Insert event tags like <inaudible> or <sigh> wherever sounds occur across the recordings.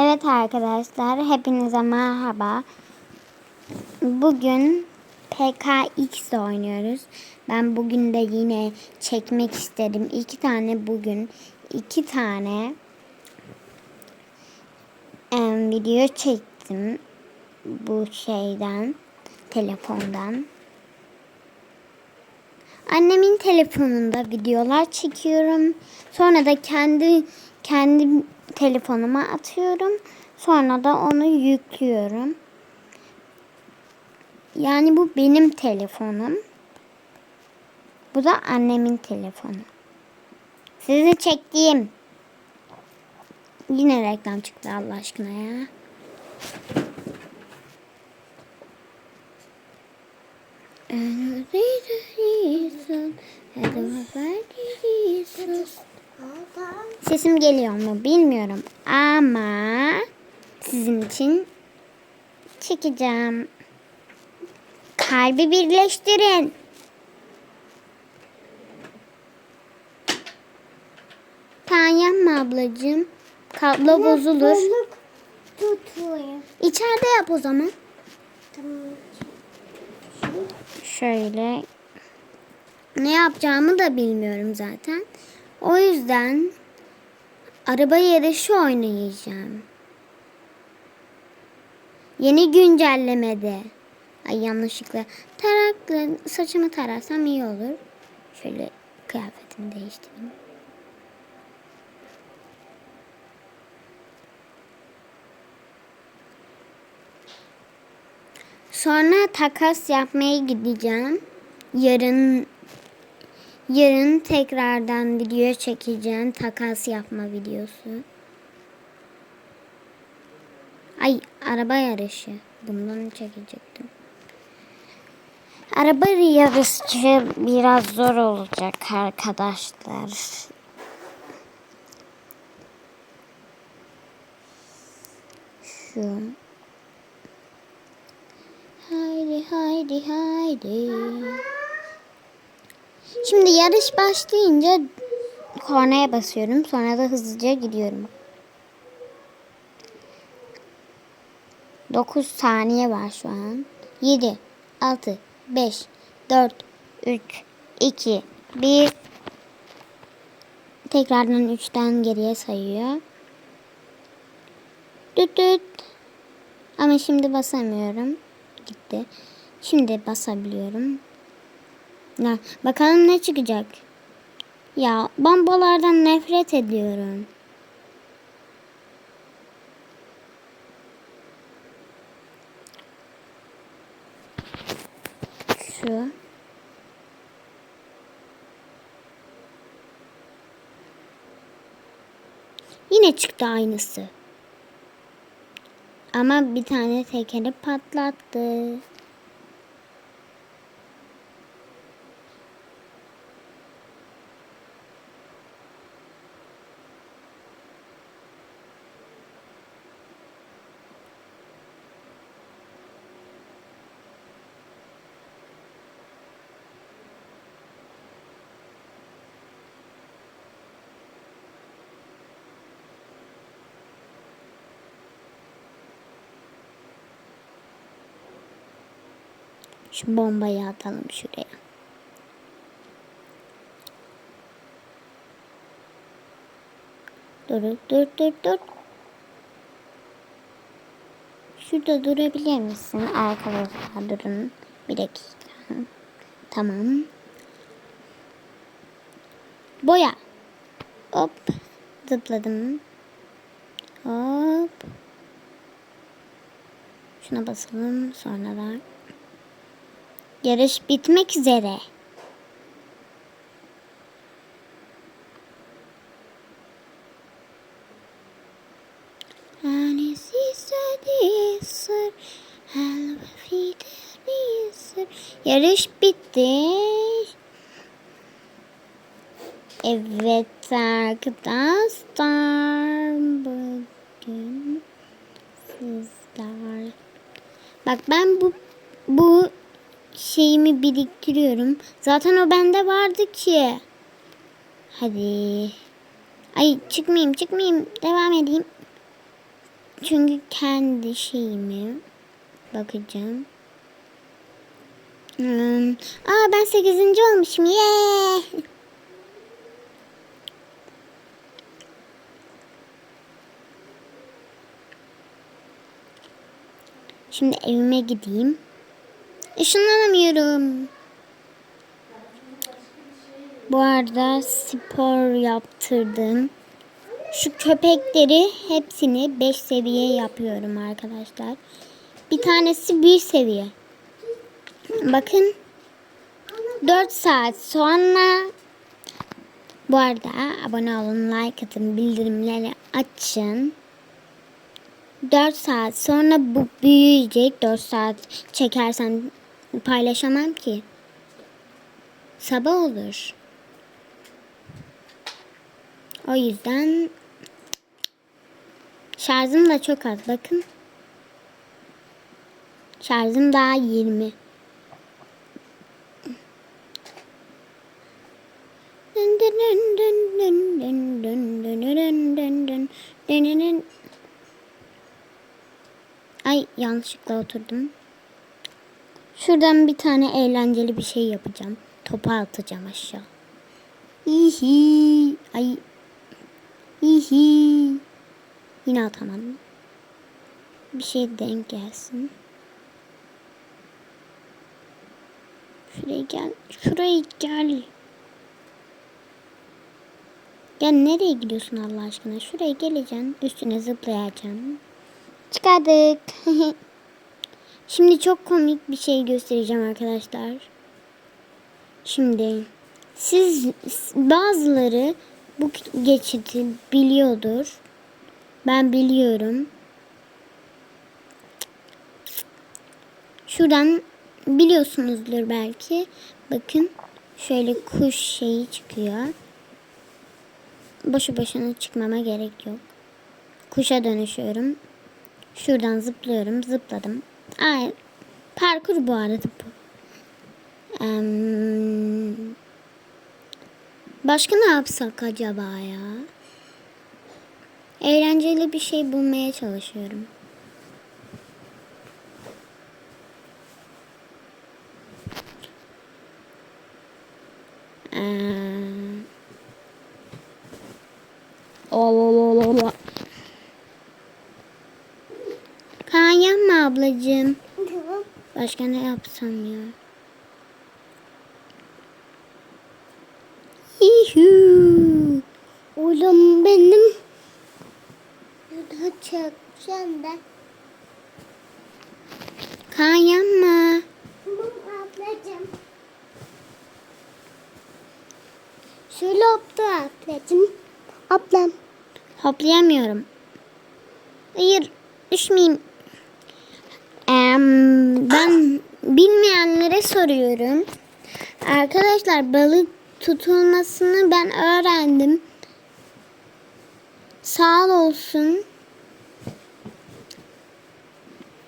Evet arkadaşlar hepinize merhaba. Bugün PKX oynuyoruz. Ben bugün de yine çekmek istedim. İki tane bugün iki tane em, video çektim bu şeyden telefondan. Annemin telefonunda videolar çekiyorum. Sonra da kendi kendi telefonuma atıyorum. Sonra da onu yüklüyorum. Yani bu benim telefonum. Bu da annemin telefonu. Sizi çektiğim. Yine reklam çıktı Allah aşkına ya. Sesim geliyor mu bilmiyorum ama sizin için çekeceğim. Kalbi birleştirin. Mı ablacığım? Kablo bozulur. Tutuyorum. İçeride yap o zaman. Tamam. Şöyle ne yapacağımı da bilmiyorum zaten. O yüzden araba yarışı oynayacağım. Yeni güncellemede. Ay yanlışlıkla tarakla saçımı tararsam iyi olur. Şöyle kıyafetimi değiştireyim. Sonra takas yapmaya gideceğim. Yarın yarın tekrardan video çekeceğim. Takas yapma videosu. Ay araba yarışı. Bundan çekecektim. Araba yarışı biraz zor olacak arkadaşlar. Şu Haydi haydi haydi. Şimdi yarış başlayınca kornaya basıyorum. Sonra da hızlıca gidiyorum. 9 saniye var şu an. 7, 6, 5, 4, 3, 2, 1. Tekrardan 3'ten geriye sayıyor. Düt düt. Ama şimdi basamıyorum gitti. Şimdi basabiliyorum. Ya, bakalım ne çıkacak. Ya bombalardan nefret ediyorum. Şu. Yine çıktı aynısı. Ama bir tane tekeri patlattı. Şu bombayı atalım şuraya. Dur dur dur dur. Şurada durabilir misin? Arkadaşlar durun. Bir dakika. Tamam. Boya. Hop. Zıpladım. Hop. Şuna basalım. Sonra da Yarış bitmek üzere. Yarış bitti. Evet arkadaşlar bugün sizler. Bak ben bu bu şeyimi biriktiriyorum. Zaten o bende vardı ki. Hadi. Ay çıkmayayım çıkmayayım. Devam edeyim. çünkü kendi şeyimi bakacağım. Hmm. Aa ben 8. olmuşum. Yeah! <laughs> Şimdi evime gideyim. Işınlanamıyorum. Bu arada spor yaptırdım. Şu köpekleri hepsini 5 seviye yapıyorum arkadaşlar. Bir tanesi 1 seviye. Bakın 4 saat sonra bu arada abone olun, like atın, bildirimleri açın. 4 saat sonra bu büyüyecek. 4 saat çekersen Paylaşamam ki. Sabah olur. O yüzden şarjım da çok az bakın. Şarjım daha 20. Ay yanlışlıkla oturdum. Şuradan bir tane eğlenceli bir şey yapacağım. Topu atacağım aşağı. İhi. Ay. İhi. Yine atamadım. Bir şey denk gelsin. Şuraya gel. Şuraya gel. Ya nereye gidiyorsun Allah aşkına? Şuraya geleceksin. Üstüne zıplayacaksın. Çıkardık. <laughs> Şimdi çok komik bir şey göstereceğim arkadaşlar. Şimdi siz bazıları bu geçidi biliyordur. Ben biliyorum. Şuradan biliyorsunuzdur belki. Bakın şöyle kuş şeyi çıkıyor. Boşu boşuna çıkmama gerek yok. Kuşa dönüşüyorum. Şuradan zıplıyorum. Zıpladım. Ay, parkur bu arada bu. Başka ne yapsak acaba ya? Eğlenceli bir şey bulmaya çalışıyorum. Ee, Olalala. Kaan yapma ablacığım. Tamam. Başka ne yapsam ya? Yuhuu. Oğlum benim. Burada çekeceğim ben. Kaan yapma. Tamam ablacığım. Şöyle yaptı ablacığım. Ablam. Hoplayamıyorum. Hayır, düşmeyeyim. Ben bilmeyenlere soruyorum. Arkadaşlar balık tutulmasını ben öğrendim. Sağ olsun.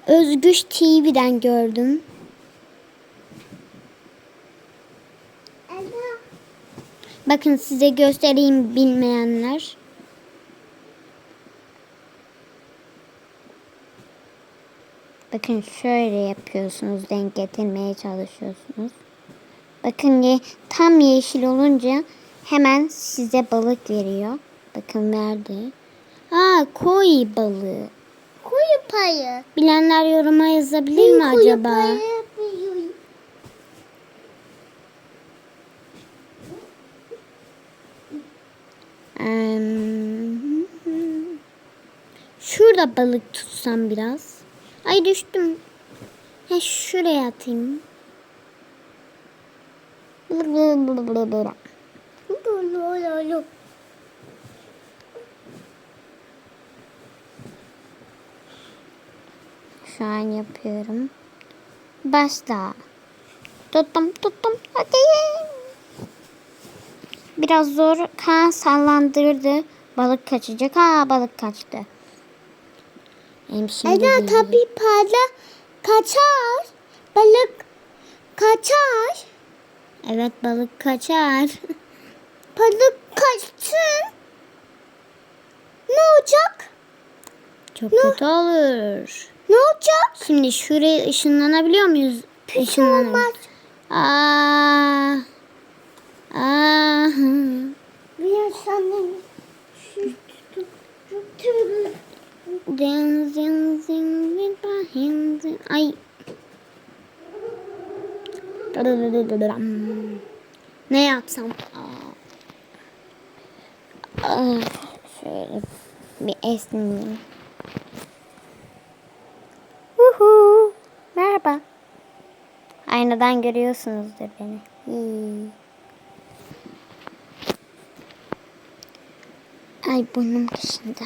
Özgüç TV'den gördüm. Bakın size göstereyim bilmeyenler. Bakın şöyle yapıyorsunuz. Denk getirmeye çalışıyorsunuz. Bakın ye- tam yeşil olunca hemen size balık veriyor. Bakın verdi. Aa koy balığı. Kuyu payı. Bilenler yoruma yazabilir mi Kuyu acaba? payı Şurada balık tutsam biraz. Ay düştüm. Ha şuraya atayım. Şu an yapıyorum. Başla. Tuttum tuttum. Hadi. Biraz zor. Kan sallandırdı. Balık kaçacak. Ha balık kaçtı. Ela değil. tabii para kaçar. Balık kaçar. Evet balık kaçar. <laughs> Balık kaçsın. Ne olacak? Çok kötü olur. Ne olacak? Şimdi şuraya ışınlanabiliyor muyuz? Işınlanamıyoruz. olmaz. Aa. Aa. Biraz sanırım. Dancing with my hands. Ay. Ne yapsam? Aa. Şöyle bir esneyeyim. Uhu. Merhaba. Aynadan görüyorsunuzdur beni. Hii. Ay burnum kaşındı.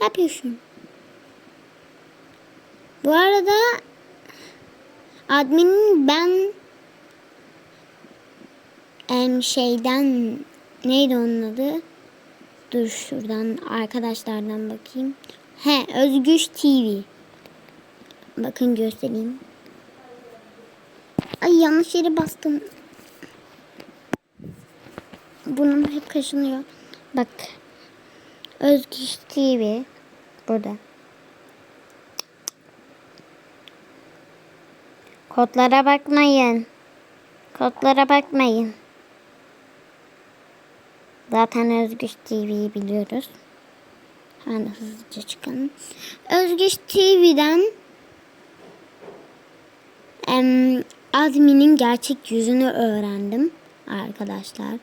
Ne yapıyorsun? Bu arada admin ben em şeyden neydi onun adı? Dur şuradan arkadaşlardan bakayım. He Özgüç TV. Bakın göstereyim. Ay yanlış yere bastım. Burnum hep kaşınıyor. Bak. Özgüç TV. Burada. Kodlara bakmayın. Kodlara bakmayın. Zaten Özgüç TV'yi biliyoruz. Hemen hızlıca çıkalım. Özgüç TV'den em, adminin gerçek yüzünü öğrendim arkadaşlar.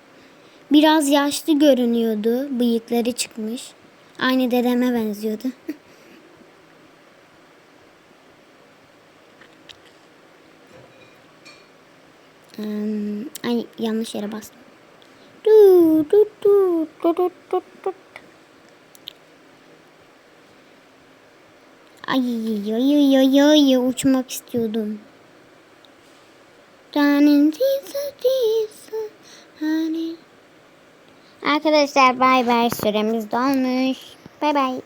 Biraz yaşlı görünüyordu. Bıyıkları çıkmış. Aynı dedeme benziyordu. <laughs> Ay yanlış yere bastım. Du, du, du, du, du, du, du. Ay ay ay ay ay uçmak istiyordum. Arkadaşlar bay bay süremiz dolmuş. Bay bay.